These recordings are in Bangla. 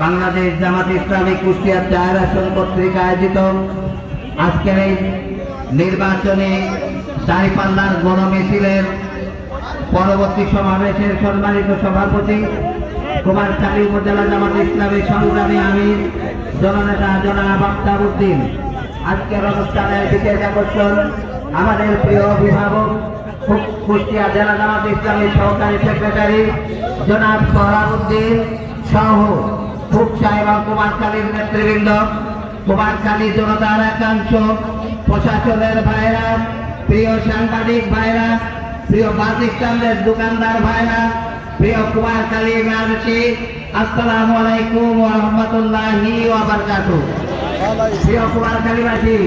বাংলাদেশ জামাত ইসলামী কুষ্টিয়ার চার আসন পত্রিকা আয়োজিত আজকের এই নির্বাচনে দাঁড়িপাল্লার গণমিছিলের পরবর্তী সমাবেশের সম্মানিত সভাপতি কুমারখালী উপজেলা জামাত ইসলামী সংগ্রামী আমির, জননেতা জনাব আফতাবুদ্দিন আজকের অনুষ্ঠানের বিশেষ আকর্ষণ আমাদের প্রিয় অভিভাবক কুষ্টিয়া জেলা জামাত ইসলামী সহকারী সেক্রেটারি জনাব সোহরাবুদ্দিন সহ ফুকসা এবং কুমারখালীর নেতৃবৃন্দ। কুমারখালী জনতার একাংশ, প্রশাসনের ভাইরা, প্রিয় সাংবাদিক ভাইরা, প্রিয় স্ট্যান্ডের দোকানদার ভাইরা, প্রিয় কুমারখালী মানুষী আসসালামু আলাইকুম রাহমাতুল্লাহি প্রিয় কুমারখালীবাসী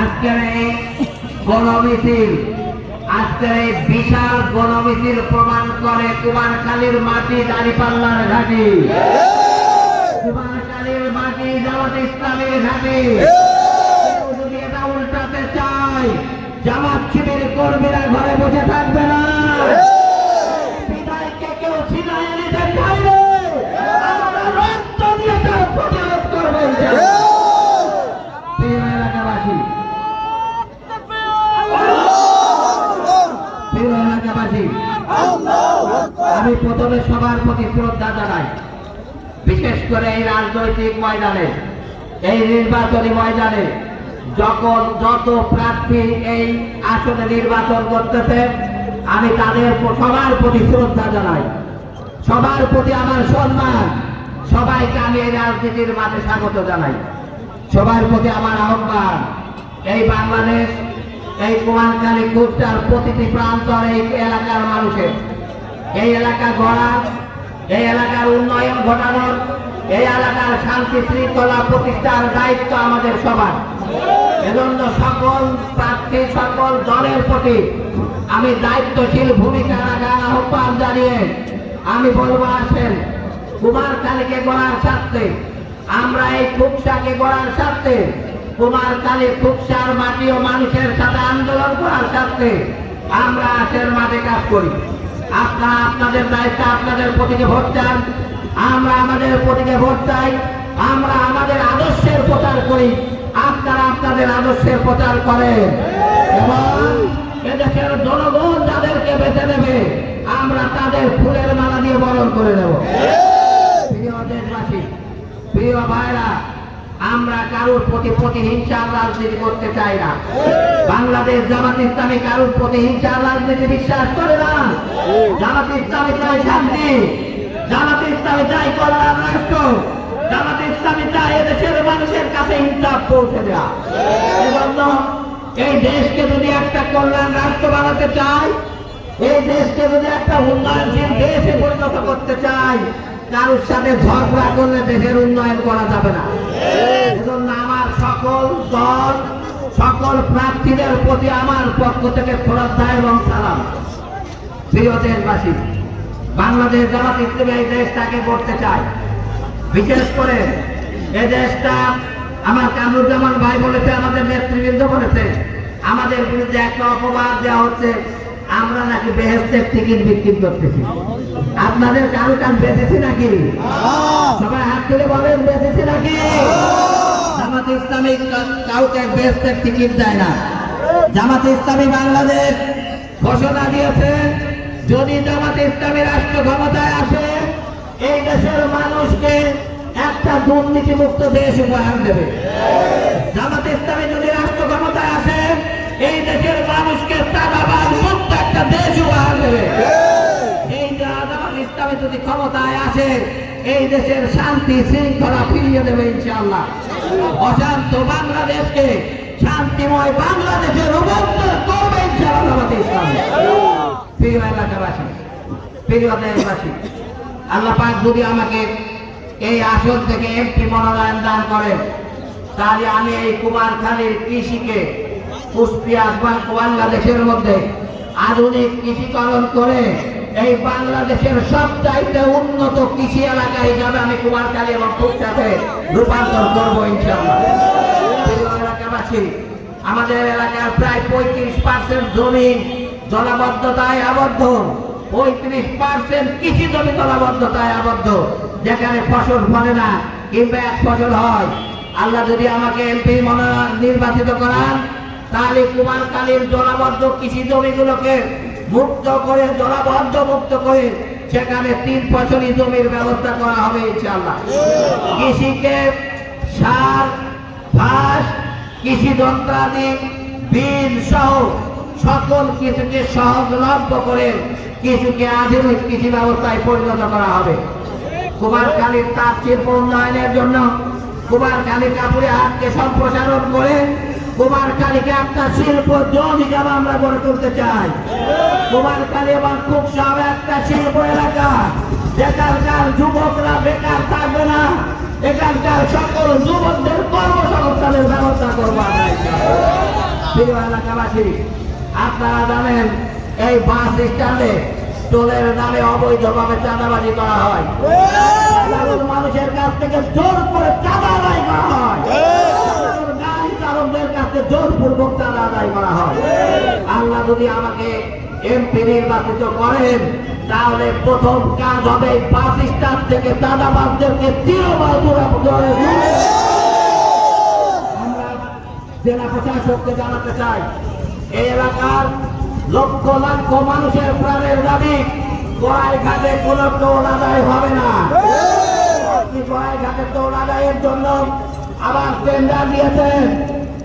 আজকের এই গণমিছিল আজকের এই বিশাল গণমিছিল প্রমাণ করে কুমারখালীর মাটি দাঁড়িপাল্লার ঘাটি। কুমারখালীর মাটি জামাত ইসলামের ঘাটি। যদি এটা উল্টাতে চায়, জামাত শিবির কর্মীরা ঘরে বসে থাকবে না। এলাকাবাসী আমি প্রথমে সবার প্রতি শ্রদ্ধা জানাই। বিশেষ করে এই রাজনৈতিক ময়দানে, এই নির্বাচনী ময়দানে যখন যত প্রার্থী এই আসনে নির্বাচন করতেছে, আমি তাদের সবার প্রতি শ্রদ্ধা জানাই। সবার প্রতি আমার সম্মান। সবাইকে আমি এই রাজনীতির মাঠে স্বাগত জানাই। সবার প্রতি আমার আহ্বান। এই বাংলাদেশ এই কুমারখালী কুষ্টার প্রতিটি প্রান্তর এই এলাকার মানুষের। এই এলাকা গড়া, এই এলাকার উন্নয়ন ঘটানোর, এই এলাকার শান্তি শৃঙ্খলা প্রতিষ্ঠার দায়িত্ব আমাদের সবার। এজন্য সকল প্রার্থী, সকল দলের প্রতি আমি দায়িত্বশীল ভূমিকা রাখার আহ্বান জানিয়ে আমি বলব, আসেন, কুমারখালীকে গড়ার স্বার্থে, আমরা এই ফুকসাকে গড়ার স্বার্থে কুমারখালী ফুকসার মাটি ও মানুষের সাথে আন্দোলন করার স্বার্থে আমরা আসেন মাঠে কাজ করি। আপনারা আপনাদের দায়িত্ব আপনাদের প্রতীকে ভোট চান আমরা আমাদের প্রতীকে ভোট চাই আমরা আমাদের আদর্শের প্রচার করি আপনারা আপনাদের আদর্শের প্রচার করেন। এবং এদেশের জনগণ যাদেরকে বেছে নেবে আমরা তাদের ফুলের মালা দিয়ে বরণ করে নেব। প্রিয় দেশবাসী প্রিয় ভাইরা আমরা কারোর প্রতি প্রতিহিংসার রাজনীতি করতে চাই না। বাংলাদেশ জামাত ইসলামী কারোর প্রতিহিংসার রাজনীতি বিশ্বাস করে না। জামাত ইসলামী চাই শান্তি। জামাত ইসলামী চাই কল্যাণ রাষ্ট্র। জামাত ইসলামী চাই এদেশের মানুষের কাছে ইনসাফ পৌঁছে দেওয়া এই দেশকে যদি একটা কল্যাণ রাষ্ট্র বানাতে চাই এই দেশকে যদি একটা উন্নয়নশীল দেশে পরিণত করতে চাই কারোর সাথে ঝগড়া করলে দেশের উন্নয়ন করা যাবে না। আমার সকল দল, সকল প্রার্থীদের প্রতি আমার পক্ষ থেকে শ্রদ্ধা এবং সালাম। প্রিয় দেশবাসী, বাংলাদেশ জামাত ইসলামী এই দেশটাকে করতে চায়। বিশেষ করে এই দেশটা আমার কামরুজ্জামান ভাই বলেছে, আমাদের নেতৃবৃন্দ বলেছে, আমাদের বিরুদ্ধে একটা অপবাদ দেওয়া হচ্ছে। আমরা নাকি বেহেস্তের টিকিট বিক্রি করতেছি। আপনাদের কারও কান বেঁচেছি নাকি? সবাই হাত তুলে বলেন বেঁচেছি নাকি? জামাত ইসলামী কাউকে বেহেস্তের টিকিট দেয় না। জামাত ইসলামী বাংলাদেশ ঘোষণা দিয়েছে, যদি জামাত ইসলামী রাষ্ট্র ক্ষমতায় আসে, এই দেশের মানুষকে একটা দুর্নীতিমুক্ত দেশ উপহার দেবে। জামাত ইসলামী যদি রাষ্ট্র ক্ষমতায় একটা দেশ উপহার দেবে এই জামাত ইসলামী যদি ক্ষমতায় আসে এই দেশের শান্তি শৃঙ্খলা ফিরিয়ে দেবে ইনশাআল্লাহ। অশান্ত বাংলাদেশকে শান্তিময় বাংলাদেশের রূপান্তর করবে ইনশাআল্লাহ জামাত ইসলামী। প্রিয় এলাকাবাসী প্রিয় দেশবাসী আল্লাহ পাক যদি আমাকে এই আসন থেকে এমপি মনোনয়ন দান করেন তাহলে আমি এই কুমারখালীর কৃষিকে কুষ্টিয়া বাংলাদেশের মধ্যে আধুনিক কৃষিকরণ করে এই বাংলাদেশের সব চাইতে উন্নত কৃষি এলাকায় হিসাবে আমি কুমারখালী এবং ফুকসাতে রূপান্তর করব ইনশাআল্লাহ। প্রিয় এলাকাবাসী, আমাদের এলাকার প্রায় পঁয়ত্রিশ পার্সেন্ট জমি জলাবদ্ধতায় আবদ্ধ। পঁয়ত্রিশ পার্সেন্ট কৃষি জমি জলাবদ্ধতায় আবদ্ধ। যেখানে ফসল ফলে না, কিংবা এক ফসল হয়। আল্লাহ যদি আমাকে এমপি মনোনয়ন নির্বাচিত করান তাহলে কুমারকালীর জলাবদ্ধ কৃষি জমিগুলোকে মুক্ত করে, জলাবদ্ধ মুক্ত করে সেখানে তিন ফসলি জমির ব্যবস্থা করা হবে ইনশাআল্লাহ। কৃষিকে সার ঘাস কৃষি যন্ত্রাদি বীজ সহ সকল কিছুকে সহজলভ্য করে কিছুকে আধুনিক কৃষি ব্যবস্থায় পরিণত করা হবে। কুমারখালীর তাঁত শিল্প উন্নয়নের জন্য কুমারখালী কাপুরে হাটকে সম্প্রসারণ করে কুমারখালীকে একটা শিল্প জোন হিসাবে আমরা গড়ে তুলতে চাই। কুমারখালী এবং খুব সব একটা শিল্প এলাকা। যেখানকার যুবকরা বেকার থাকবে না, এখানকার সকল যুবকদের কর্মসংস্থানের ব্যবস্থা করব। প্রিয় এলাকাবাসী, আপনারা জানেন, এই বাস স্ট্যান্ডে টোলের নামে অবৈধভাবে চাঁদাবাজি করা হয়। মানুষের কাছ থেকে জোর করে চাঁদা করা হয়। কাছে জোরপূর্বক চাঁদা আদায় করা হয়। আল্লাহ যদি আমাকে এমপি নির্বাচিত করেন, তাহলে প্রথম কাজ হবে স্ট্যান্ড থেকে চাঁদাবাজদেরকে চিরবাদ দূরে জেলা প্রশাসককে জানাতে চাই, এই এলাকার লক্ষ লক্ষ মানুষের প্রাণের দাবি গড়াই ঘাটে কোন টোল আদায় হবে না। আপনি ঘাটে টোল আদায়ের জন্য আবার টেন্ডার দিয়েছেন?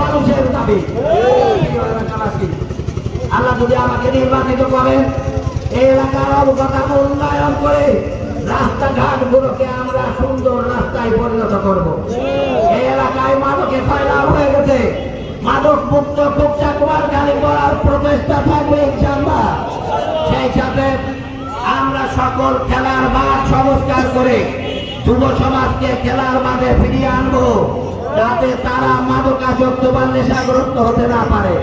মানুষের দাবি। আল্লাহ যদি আমাকে নির্বাচিত করেন এই এলাকার অবকাঠামো উন্নয়ন করে রাস্তাঘাট গুলোকে আমরা সুন্দর রাস্তায় পরিণত করব। এই এলাকায় মাদকের ফয়লাভ হয়ে গেছে। মাদক মুক্ত কুপচা কুমার গাড়ি করার প্রচেষ্টা থাকবে ইনশাআল্লাহ। সেই সাথে আমরা সকল খেলার মাঠ সংস্কার করে যুব সমাজকে খেলার মাঠে ফিরিয়ে আনব। যাতে তারা মাদকাসক্ত বা নেশাগ্রস্ত হতে না পারে।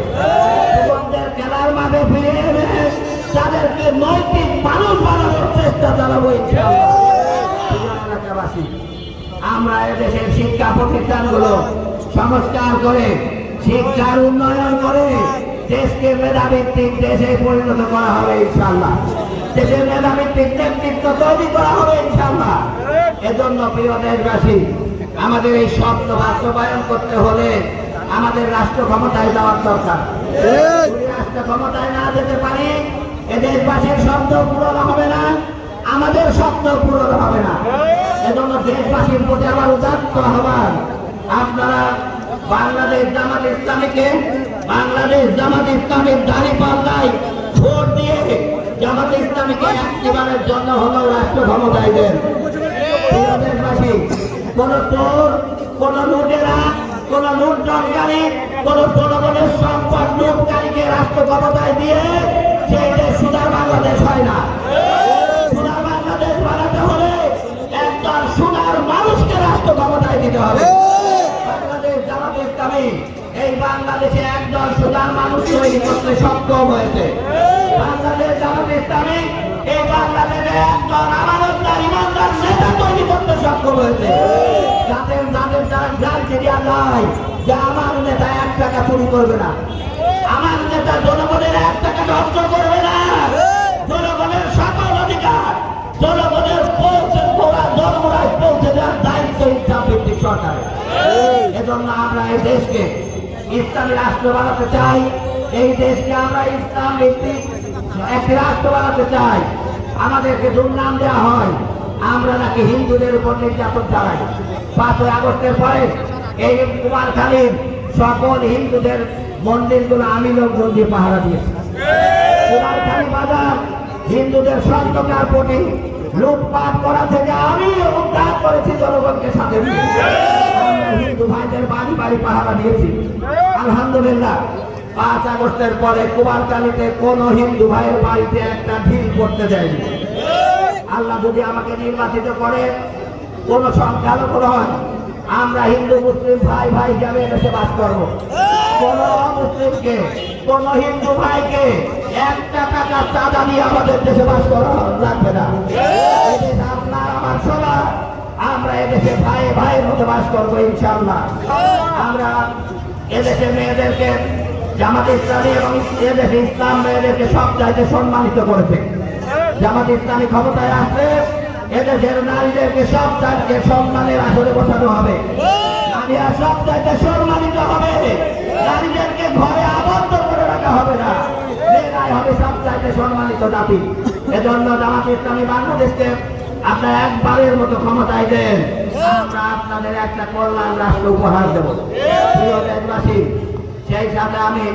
খেলার মাঠে ফিরিয়ে এনে তাদেরকে নৈতিক মানুষ বানানোর চেষ্টা চালাবো এলাকাবাসী, আমরা এদেশের শিক্ষা প্রতিষ্ঠানগুলো সংস্কার করে শিক্ষার উন্নয়ন করে দেশকে মেধাভিত্তিক দেশে পরিণত করা হবে ইনশাল্লাহ দেশের মেধাভিত্তিক নেতৃত্ব তৈরি করা হবে ইনশাল্লাহ এজন্য প্রিয় দেশবাসী আমাদের এই স্বপ্ন বাস্তবায়ন করতে হলে আমাদের রাষ্ট্র ক্ষমতায় যাওয়ার দরকার। রাষ্ট্র ক্ষমতায় না যেতে পারে এ দেশবাসীর শব্দ পূরণ হবে না আমাদের স্বপ্ন পূরণ হবে না। এজন্য দেশবাসীর প্রতি আমার উদাত্ত আহ্বান আপনারা বাংলাদেশ জামাত ইসলামীকে বাংলাদেশ জামাত ইসলামীর দাঁড়ি পাল্লায় ভোট দিয়ে জামাত ইসলামীকে একটিবারের জন্য হলেও রাষ্ট্র ক্ষমতায় দেন। দেশবাসী কোন চোর, কোন লুটেরা, কোন লুটনকারী কোন জনগণের সম্পদ লুটকারীকে রাষ্ট্র ক্ষমতায় দিয়ে সেই দেশ সুদার বাংলাদেশ হয় না। সোনার বাংলাদেশ বানাতে হলে একজন সোনার মানুষকে রাষ্ট্র ক্ষমতায় দিতে হবে। বাংলাদেশ জামাত ইসলামী এই বাংলাদেশে একজন সোনার মানুষ তৈরি করতে সক্ষম। দেওয়া যে আমার নেতা এক টাকা চুরি করবে না। আমার নেতা জনগণের এক টাকা নষ্ট করবে না। জনগণের সকল অধিকার, জনগণের পৌঁছে পোড়া জনগণায় পৌঁছে দেওয়ার দায়িত্ব ইসলাম ভিত্তিক সরকারের। এজন্য আমরা এই দেশকে ইসলামী রাষ্ট্র বানাতে চাই। এই দেশকে আমরা ইসলাম ভিত্তিক একটি রাষ্ট্র বানাতে চাই। আমাদেরকে দুর্নাম দেওয়া হয়। আমরা নাকি হিন্দুদের উপর নির্যাতন চালাই। পাঁচই আগস্টের পরে এই কুমারখালীর সকল হিন্দুদের মন্দিরগুলো আমি লোকজন দিয়ে পাহারা দিয়েছি। কুমারখালী বাজার হিন্দুদের সন্তকার প্রতি লুটপাট করা থেকে আমি উদ্ধার করেছি জনগণকে সাথে হিন্দু ভাইদের বাড়ি বাড়ি পাহারা দিয়েছি। আলহামদুলিল্লাহ, পাঁচ আগস্টের পরে কুমারকালীতে কোন হিন্দু ভাইয়ের বাড়িতে একটা ঢিল করতে দেয়নি। আল্লাহ যদি আমাকে নির্বাচিত করে, কোন সংখ্যালঘু নয় আমরা হিন্দু, মুসলিম ভাই ভাই হিসাবে এদেশে বাস করব। কোন মুসলিমকে, কোন হিন্দু ভাইকে একটা টাকা চাঁদা দিয়ে আমাদের দেশে বাস করা লাগবে না। আপনার, আমার সবার। আমরা এদেশে ভাই ভাইয়ের মতো বাস করব ইনশাল্লাহ আমরা এদেশে মেয়েদেরকে, জামাত ইসলামী এবং এদেশে ইসলাম মেয়েদেরকে সব চাইতে সম্মানিত করেছে। জামাত ইসলামী ক্ষমতায় আসলে এদেশের নারীদেরকে সব চাইতে সম্মানের আসরে বসানো হবে। নারীরা সব চাইতে সম্মানিত হবে। নারীদেরকে ঘরে আবদ্ধ করে রাখা হবে না। হবে সব চাইতে এজন্য বাংলাদেশকে একবারের মতো দেন। আপনাদের একটা কল্যাণ রাষ্ট্র উপহার সেই আমি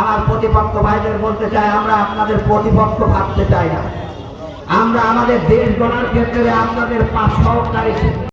আমার প্রতিপক্ষ ভাইদের বলতে চাই, আমরা আপনাদের প্রতিপক্ষ ভাবতে চাই না। আমরা আমাদের দেশ গড়ার ক্ষেত্রে আপনাদের পাঁচ সহকারী